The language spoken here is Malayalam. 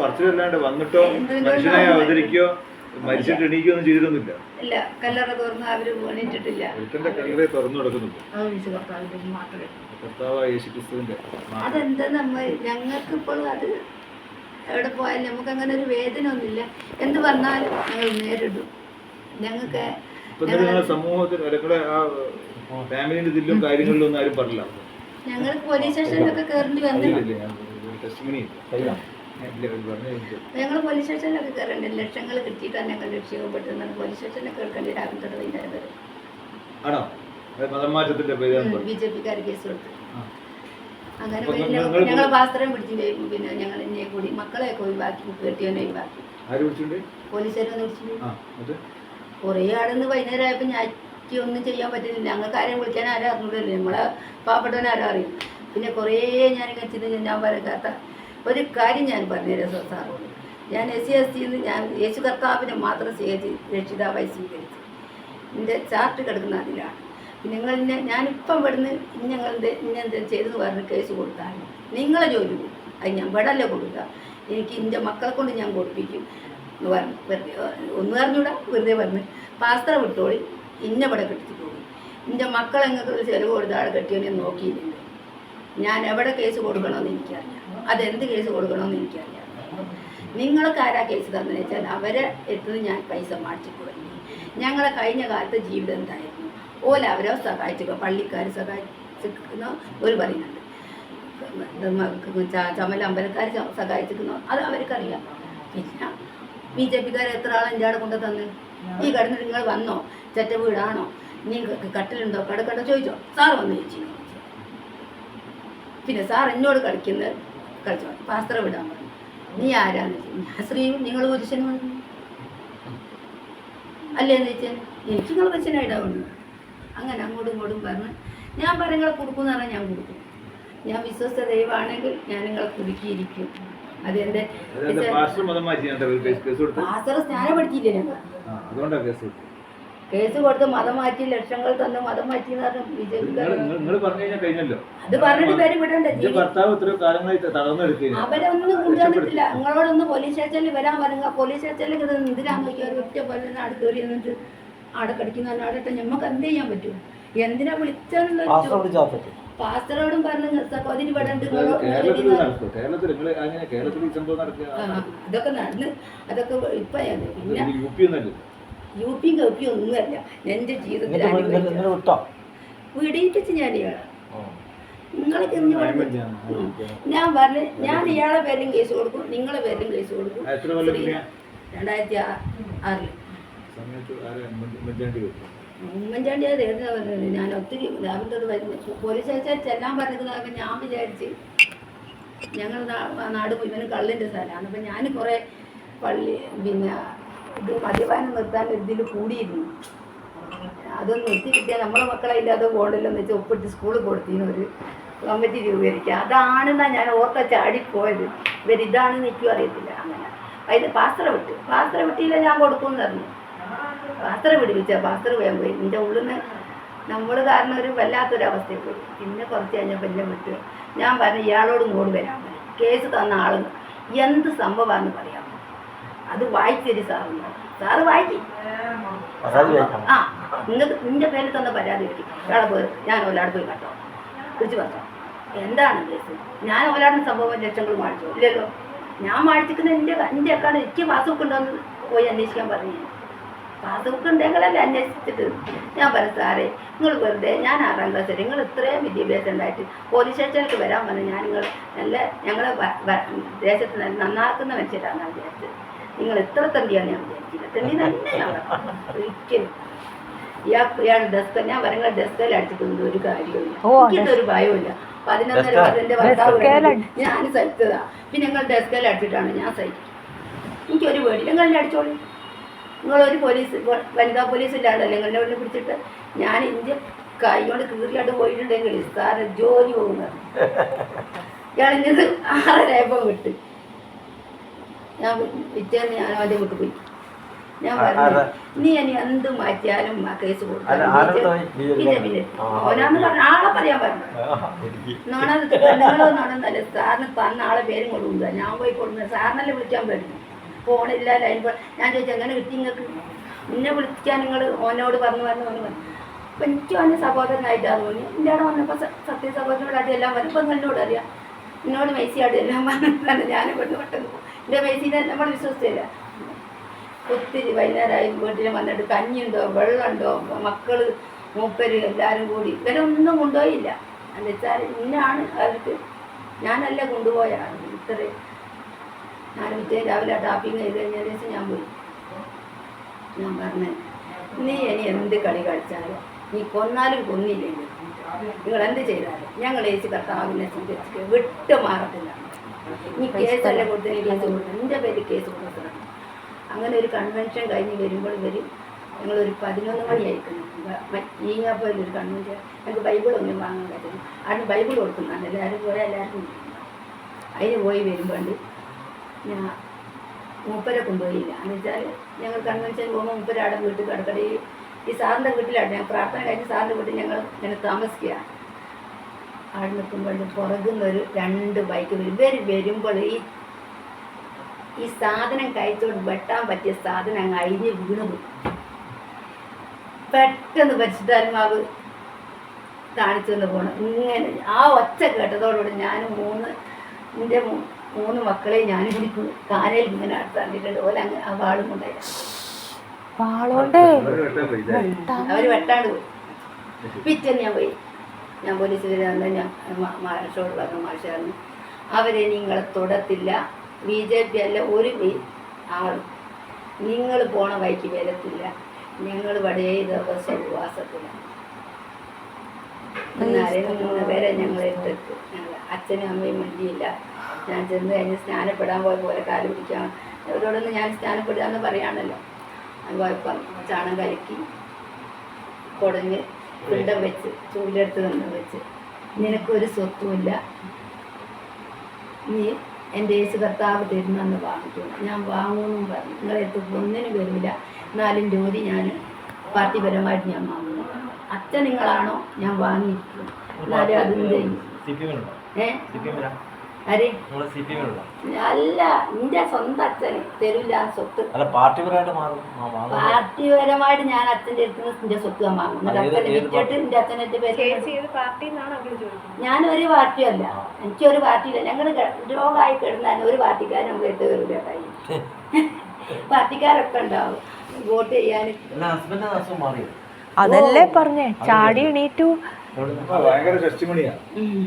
പറച്ചിലല്ലാണ്ട് വന്നിട്ടോ മനുഷ്യനെ അവതരിക്കോ മരിച്ചിട്ട് എണീക്കോ ഒന്നും ചെയ്തിട്ടൊന്നുമില്ല. ഇല്ല കല്ലറ തുറന്ന് അവർ ഒരുത്തന്റെ കല്ലറ തുറന്നു കൊടുക്കുന്നുണ്ട് കർത്താവ് യേശു ക്രിസ്തുവിന്റെ അതെന്താ നമ്മ ഞങ്ങൾക്ക് ഇപ്പോൾ അത് എവിടെ പോയാലും നമുക്ക് അങ്ങനെ ഒരു വേദന ഒന്നുമില്ല. എന്ത് പറഞ്ഞാലും ഞങ്ങൾ നേരിടും. ഞങ്ങൾക്ക് സമൂഹത്തിൽ ഫാമിലിന്റെ ഇതിലും കാര്യങ്ങളിലും ഒന്നും ആരും പറഞ്ഞില്ല. പോലീസ് സ്റ്റേഷനിലൊക്കെ കയറേണ്ടി വന്നില്ല. ഞാൻ. ഞങ്ങൾ പോലീസ് സ്റ്റേഷനിലൊക്കെ കയറേണ്ടത് ലക്ഷങ്ങൾ കിട്ടിയിട്ടാണ് ഞങ്ങൾ രക്ഷിക്കപ്പെട്ടത് പോലീസ് സ്റ്റേഷനിൽ കേൾക്കേണ്ടി രാവിലെ തൊട്ട് വൈകുന്നേരം വരെ. ആണോ? ബി ജെ പിക്കാർ കേസ് കൊടുത്തു. അങ്ങനെ ഞങ്ങൾ പാസ്ത്രം പിടിച്ചു പിന്നെ ഞങ്ങൾ എന്നെ കൂടി മക്കളെയൊക്കെ ഒഴിവാക്കി കെട്ടിയവനെ ഒഴിവാക്കി. വിളിച്ചിട്ടുണ്ട്? പോലീസുകാരെ വിളിച്ചു ആ അത്? കുറേ ആടെന്ന് വൈകുന്നേരം ആയപ്പോൾ ഞാക്ക് ഒന്നും ചെയ്യാൻ പറ്റില്ല ഞങ്ങൾക്ക് ആരെയും വിളിക്കാൻ ആരും അറിഞ്ഞൂടല്ലേ? നമ്മളെ പാവപ്പെട്ടവനാരും അറിയും പിന്നെ കുറേ ഞാൻ കച്ചിട്ട് ഞാൻ പറയാത്ത ഒരു കാര്യം ഞാൻ പറഞ്ഞുതരാം സാറോട് ഞാൻ എസ് സി എസ് സിന്ന് ഞാൻ യേശു കർത്താവിനെ മാത്രം സ്വീകരിച്ച് രക്ഷിതാവായി സ്വീകരിച്ചു. എന്റെ ചാർട്ട് കിടക്കുന്ന അതിലാണ്. നിങ്ങൾ ഞാനിപ്പം ഇവിടുന്ന് ഞങ്ങൾ ഇന്നെ എന്തെങ്കിലും ചെയ്തെന്ന് പറഞ്ഞ് കേസ് കൊടുത്താൽ നിങ്ങളെ ജോലി അത് ഞാൻ വിടല്ല കൊടുക്കുക. എനിക്ക് എന്റെ മക്കളെ കൊണ്ട് ഞാൻ കൊടുപ്പിക്കും എന്ന് പറഞ്ഞു വെറുതെ ഒന്ന് പറഞ്ഞൂടാ വെറുതെ പറഞ്ഞ് പാസ്ത്ര വിട്ടോളി ഇന്ന ഇവിടെ കെട്ടിച്ചു പോകും. എന്റെ മക്കളെങ്ങൾക്ക് ചെലവ് കൊടുത്ത കെട്ടിയോ കെട്ടിയവനെ നോക്കിയിട്ടുണ്ട് ഞാൻ എവിടെ കേസ് കൊടുക്കണമെന്ന് എനിക്കറിയാം അതെന്ത് കേസ് കൊടുക്കണമെന്ന് എനിക്കറിയാം. നിങ്ങൾക്ക് ആരാ കേസ് തന്നെന്ന് വെച്ചാൽ അവരെ എത്തുന്നത് ഞാൻ പൈസ മാറ്റി വേണ്ടി ഞങ്ങളെ കഴിഞ്ഞ കാലത്തെ ജീവിതം എന്തായിരുന്നു? ഓല അവരെ സഹായിച്ചു പള്ളിക്കാർ സഹായിച്ചിരിക്കുന്ന ഒരു പറയുന്നുണ്ട് ചമല അമ്പലക്കാർ സഹായിച്ചിരിക്കുന്നു അത് അവർക്കറിയാം. പിന്നെ ബി ജെ പിക്കാർ എത്ര ആളെ എന്റെ ആടെ കൊണ്ട് തന്ന്? ഈ കടന്ന് നിങ്ങൾ വന്നോ? ചെറ്റ വീടാണോ? നിങ്ങൾക്ക് കട്ടിലുണ്ടോ? കടക്കട ചോദിച്ചോ. സാർ വന്ന് ചോദിച്ചു. പിന്നെ സാർ എന്നോട് കളിക്കുന്നത് കളിച്ചോ. പാസ്ത്ര വിടാൻ പറഞ്ഞു. നീ ആരാന്ന് ചോദിച്ചു ഞാൻ സ്ത്രീയും നിങ്ങൾ പുരുഷനും അല്ലേന്ന് ചോദിച്ചാൽ എനിക്ക് നിങ്ങൾ പുരുഷനായിട്ടാവുന്നു അങ്ങനെ അങ്ങോട്ടും ഇങ്ങോട്ടും പറഞ്ഞ് ഞാൻ പറഞ്ഞു നിങ്ങളെ കൊടുക്കുമെന്ന് പറഞ്ഞാൽ ഞാൻ കൊടുക്കും. ഞാൻ വിശ്വസ്ത ദൈവമാണെങ്കിൽ ഞാൻ നിങ്ങളെ കുടുക്കിയിരിക്കും. അതെന്റെ പാസ്റ്റർ സ്നാനം പഠിച്ചില്ലേ ഞങ്ങൾ? കേസ് കൊടുത്ത് മതം മാറ്റി ലക്ഷങ്ങൾ തന്ന് മതം മാറ്റി എന്ന് പറഞ്ഞ നിങ്ങൾ നിങ്ങൾ പറഞ്ഞു കഴിഞ്ഞാൽ കഴിഞ്ഞല്ലോ. അത് പറഞ്ഞിട്ട് പേര് വിടണ്ടേ അവരൊന്നും കൊണ്ടുവന്നിട്ടില്ല. നിങ്ങളോടൊന്ന് പോലീസ് സ്റ്റേഷനിൽ വരാൻ പറയുക പോലീസ് സ്റ്റേഷനിൽ ഇത് എന്തിനാന്ന് നോക്കിയാൽ ഒറ്റ പോലെ അടുത്ത് കയറി എന്നിട്ട് ആടെ കടിക്കുന്ന അവിടെ ഞമ്മക്ക് എന്ത് ചെയ്യാൻ പറ്റും? എന്തിനാ വിളിച്ചെന്നുള്ള പാസ്റ്ററോടും പറഞ്ഞു സഹോദരി ആ, ഇതൊക്കെ നടന്ന് അതൊക്കെ ഇപ്പൊ പിന്നെ യു പി ഒന്നല്ല യു പി കപ്പി ഒന്നുമല്ല എന്റെ ജീവിതത്തിൽ വിടിയിപ്പിച്ച് ഞാൻ ഇയാളെ. നിങ്ങളെ ഞാൻ പറഞ്ഞു ഞാൻ ഇയാളെ പേരിലും കേസ് കൊടുക്കും. നിങ്ങളെ പേരിലും കേസ് കൊടുക്കും. രണ്ടായിരത്തി ആറിൽ ഉമ്മൻചാണ്ടി അത് ഏതാ പറഞ്ഞത് ഞാൻ ഒത്തിരി രാവിലെ തൊട്ട് വരുന്നു പോലീസ് അയച്ചാൽ ചെല്ലാൻ പറഞ്ഞത് ഞാൻ വിചാരിച്ച് ഞങ്ങൾ നാട് മുഴുവൻ കള്ളിന്റെ സ്ഥലമാണ്. അപ്പം ഞാൻ കുറേ പള്ളി പിന്നെ ഇത് മദ്യപാനം നിർത്താൻ ഇതിൽ കൂടിയിരുന്നു. അതൊന്ന് നിർത്തി കിട്ടിയാൽ നമ്മളെ മക്കളെ ഇല്ലാതെ പോകണ്ടല്ലോ എന്ന് വെച്ചാൽ ഒപ്പിട്ട് സ്കൂളിൽ കൊടുത്തിന് ഒരു കമ്മിറ്റി രൂപീകരിക്കുക അതാണെന്നാണ് ഞാൻ ഓർത്ത ചാടിപ്പോയത്. ഇവരിതാണെന്ന് എനിക്കും അറിയത്തില്ല. അങ്ങനെ. അതിന് പാസ്ത്ര വിട്ടു. പാസ്ത്ര വിട്ടിയില്ല ഞാൻ കൊടുക്കുമെന്ന് പറഞ്ഞു. പാസ്ത്ര പിടിപ്പിച്ച പാസ്ത്ര വേഗം പോയി. എന്റെ ഉള്ളിൽ നിന്ന് നമ്മൾ കാരണം ഒരു വല്ലാത്തൊരവസ്ഥയിൽ പോയി. പിന്നെ കുറച്ച് കഴിഞ്ഞപ്പോൾ എന്നെ വിട്ടു. ഞാൻ പറഞ്ഞു ഇയാളോട് ഇങ്ങോട്ട് വരാൻ കേസ് തന്ന ആളെന്ന് എന്ത് സംഭവമാണെന്ന് പറയാമോ? അത് വായിച്ചൊരു സാറുണ്ട് സാറ് വായിക്കും. ആ നിങ്ങൾക്ക് നിന്റെ പേരിൽ തന്നെ പരാതി വയ്ക്കും ഒരാളെ പോയി ഞാൻ ഒരാട് പോയി കട്ടോ കുറിച്ച് പറഞ്ഞോ. എന്താണ് കേസ് ഞാൻ ഒരാളുടെ സംഭവം ലക്ഷങ്ങൾ വാങ്ങിച്ചു ഇല്ലല്ലോ. ഞാൻ വാങ്ങിച്ചിരിക്കുന്ന എന്റെ എന്റെ അക്കാട് എനിക്ക് പാസ്ബുക്ക് ഉണ്ടോന്ന് പോയി അന്വേഷിക്കാൻ പറഞ്ഞു പാസ്ബുക്ക് ഉണ്ടെങ്കിലല്ലേ അന്വേഷിച്ചിട്ട്. ഞാൻ പറഞ്ഞു സാറേ നിങ്ങൾ വെറുതെ ഞാൻ ആറാം ക്ലാസ് വരെ നിങ്ങൾ ഇത്രയും വിദ്യാഭ്യാസം ഉണ്ടായിട്ട് പോലീസ് സ്റ്റേഷനിലേക്ക് വരാൻ പറഞ്ഞു ഞാൻ നിങ്ങൾ നല്ല ഞങ്ങളെ ദേശത്ത് നന്നാക്കുന്ന മനുഷ്യരാണ് വിചാരിച്ചത്. നിങ്ങൾ എത്ര തല്ലിയാണ് ഞാൻ വിചാരിച്ചില്ല തണ്ടി തന്നെയാണ്. ഒരിക്കലും. ഇയാൾ ഇയാൾ ഡെസ്ക് ഞാൻ പറയുന്ന ഡെസ്കിൽ അടിച്ചിട്ടുണ്ട് ഒരു കാര്യമില്ല എനിക്കൊരു ഭയമില്ല പതിനൊന്നര വർഷന്റെ ഭർത്താവ് ഞാൻ സഹിച്ചതാ. പിന്നെ നിങ്ങൾ ഡെസ്കിൽ അടിച്ചിട്ടാണ് ഞാൻ സഹിച്ചത്. എനിക്കൊരു പേടി നിങ്ങൾ എന്നെ അടിച്ചോളൂ. നിങ്ങളൊരു പോലീസ് വനിതാ പോലീസിന്റെ ആളല്ലേ? നിങ്ങളുടെ വീട്ടിൽ പിടിച്ചിട്ട് ഞാൻ ഇന്ത്യ കൈ കൊണ്ട് കീറിയാണ്ട് പോയിട്ടുണ്ടെങ്കിൽ സാറ് ജോലി പോകുന്നത് ഇയാളിങ്ങനെ ആറരയപ്പം വിട്ട്. ഞാൻ പിറ്റേന്ന് ഞാൻ അവന്റെ വീട്ടിൽ പോയി. ഞാൻ പറഞ്ഞു നീ ഇനി എന്ത് മാറ്റിയാലും ആ കേസ് ഓനാന്ന് പറഞ്ഞ ആളെ പറയാൻ പറഞ്ഞു. നോണെന്നല്ല സാറിന് തന്ന ആളെ പേരും കൊടുക്കുക ഞാൻ പോയി കൊടുക്കുന്നത് സാറിനല്ലേ വിളിക്കാൻ പറ്റും ഫോണില്ല ലൈൻ ഞാൻ ചോദിച്ചു എങ്ങനെ കിട്ടി നിങ്ങൾക്ക് എന്നെ വിളിക്കാൻ നിങ്ങൾ ഓനോട് പറഞ്ഞു പറഞ്ഞു പറഞ്ഞു പറഞ്ഞു. അപ്പം എനിക്ക് അവന്റെ സഹോദരനായിട്ടാണ് തോന്നി. എന്റെ അവിടെ വന്നപ്പോൾ സ- സത്യ സഹോദരനോടായിട്ട് എല്ലാം പറഞ്ഞു. ഇപ്പം എന്നോട് അറിയാം. എന്നോട് മെസ്സിയായിട്ട് എല്ലാം പറഞ്ഞു ഞാനും പെട്ടെന്ന് പെട്ടെന്ന് എന്റെ മെസ്സിനെ നമ്മൾ വിശ്വസിച്ചില്ല. ഒത്തിരി വൈകുന്നേരമായി വീട്ടിൽ വന്നിട്ട് കഞ്ഞിയുണ്ടോ വെള്ളമുണ്ടോ മക്കൾ മൂപ്പര് എല്ലാവരും കൂടി. ഇവരെ ഒന്നും കൊണ്ടുപോയില്ല. എന്ന് വെച്ചാൽ ഇന്നാണ് അവർക്ക് ഞാനല്ല കൊണ്ടുപോയാണ് ഇത്രയും ഞാൻ ഉച്ചയും രാവിലെ ടാപ്പിങ് ചെയ്ത് കഴിഞ്ഞ ദിവസം ഞാൻ പോയി. ഞാൻ പറഞ്ഞു നീ ഇനി എന്ത് കളി കളിച്ചാലും നീ കൊന്നാലും കൊന്നില്ലെങ്കിൽ നിങ്ങൾ എന്ത് ചെയ്താലും ഞങ്ങൾ ഏച്ചി കർത്താവിനെ സംരക്ഷിക്കുക. വിട്ടു മാറത്തില്ല നീ കേസല്ല കൊടുത്തതിന് കേസ് കൊടുക്കണം എന്റെ പേര് കേസ് കൊടുക്കണം അങ്ങനെ ഒരു കൺവെൻഷൻ കഴിഞ്ഞ് വരുമ്പോൾ ഇവർ ഞങ്ങളൊരു പതിനൊന്ന് മണിയായിരിക്കുന്നു ഈങ്ങാപ്പോയിൽ ഒരു കൺവെൻഷൻ ഞങ്ങൾക്ക് ബൈബിളൊന്നും വാങ്ങാൻ പറ്റുന്നു ആരും ബൈബിൾ കൊടുക്കുന്നുണ്ട് എല്ലാവരും പോയാൽ എല്ലാവരും അതിന് പോയി വരുമ്പോണ്ട് ഞാൻ മൂപ്പരെ കൊണ്ടുപോയില്ല. എന്ന് വെച്ചാൽ ഞങ്ങൾ കൺവെൻഷൻ പോകുമ്പോൾ മൂപ്പര അവിടെ വീട്ടിൽ കിടക്കട ഈ ഈ സാറിന്റെ വീട്ടിലാണ്. ഞാൻ പ്രാർത്ഥന കഴിഞ്ഞ് സാറിന്റെ വീട്ടിൽ ഞങ്ങൾ ഇങ്ങനെ താമസിക്കുക അവിടെ നിൽക്കുമ്പോൾ പുറകുന്ന ഒരു രണ്ട് ബൈക്ക് വരും. ഇവർ വരുമ്പോൾ ഈ ഈ സാധനം കഴിച്ചോണ്ട് വെട്ടാൻ പറ്റിയ സാധനം അങ്ങ് അഴിഞ്ഞ് വീണു പെട്ടെന്ന് പരിശുദ്ധാത്മാവ് കാണിച്ചു തന്നു പോണം. ഇങ്ങനെ ആ ഒച്ച കേട്ടതോടുകൂടി ഞാൻ മൂന്ന് എന്റെ മൂന്ന് മക്കളെ ഞാൻ പിടിക്കും കാനയിൽ ഇങ്ങനെ അടുത്താണ്ടിട്ടുണ്ട് ഓല അങ്ങ് ആ വാളും കൊണ്ടായി. അവർ? വെട്ടാണ്ട് പോയി. പിറ്റേന്ന് ഞാൻ പോയി. ഞാൻ പോലീസ് വന്ന് ഞാൻ മാഷോട് പറഞ്ഞു മാഷായിരുന്നു. അവരെ നിങ്ങളെ തൊടത്തില്ല. ബി ജെ പി അല്ല ഒരു ആളും. നിങ്ങൾ പോണ വഴിക്ക് വരത്തില്ല. ഞങ്ങൾ വടേ ദിവസം ഉപവാസത്തിലാണ് മൂന്ന് പേരെ ഞങ്ങൾ എടുത്തെത്തു ഞങ്ങൾ അച്ഛനും അമ്മയും മിണ്ടിയില്ല ഞാൻ ചെന്ന് കഴിഞ്ഞ് സ്നാനപ്പെടാൻ പോയ പോലെ കാൽ പിടിക്കാൻ അവരോടൊന്ന് ഞാൻ സ്നാനപ്പെടാന്ന് പറയാണല്ലോ. അത് കുഴപ്പം ചാണം കലക്കി കുടഞ്ഞ് പിണ്ടം വെച്ച് ചൂലെടുത്ത് നിന്ന് വെച്ച്. നിനക്കൊരു സ്വത്തുമില്ല. നീ എന്റെ യേശു കർത്താവ് തരുന്നെന്ന് വാങ്ങിച്ചു ഞാൻ വാങ്ങുമെന്നും പറഞ്ഞു. നിങ്ങളെടുത്ത് ഒന്നിനും വരില്ല എന്നാലും ജോലി ഞാൻ പാർട്ടിപരമായിട്ട് ഞാൻ വാങ്ങുന്നു. അച്ഛൻ നിങ്ങളാണോ? ഞാൻ വാങ്ങിയിരിക്കും എന്നാലും അതും ചെയ്യും സി അല്ല നിന്റെ സ്വന്തം അച്ഛന്. തരില്ല ആ സ്വത്ത്. അല്ല പാർട്ടിപരമായിട്ട് ഞാൻ അച്ഛന്റെ അടുത്ത് നിന്ന് നിന്റെ സ്വത്ത് ഞാൻ വാങ്ങും. എന്നിട്ട് ഏത്- അച്ഛനെ ഏത് വിറ്റിട്ട് നിന്റെ അച്ഛനെ പേര് ഞാനൊരു പാർട്ടിയല്ല. എനിക്കൊരു പാർട്ടിയില്ല. ഞങ്ങൾ രോഗമായി കിടന്നാൽ ഒരു പാർട്ടിക്കാരും നമുക്ക് എട്ട് വരില്ല പാർട്ടിക്കാരൊക്കെ ഉണ്ടാവും. വോട്ട് ചെയ്യാൻ അല്ല ഹസ്ബൻഡ് അസുഖം മാറിയോ? അതല്ലേ പറഞ്ഞേ? ചാടി എണീറ്റു. ഭയങ്കര ടെസ്റ്റിമണിയാ ഉം.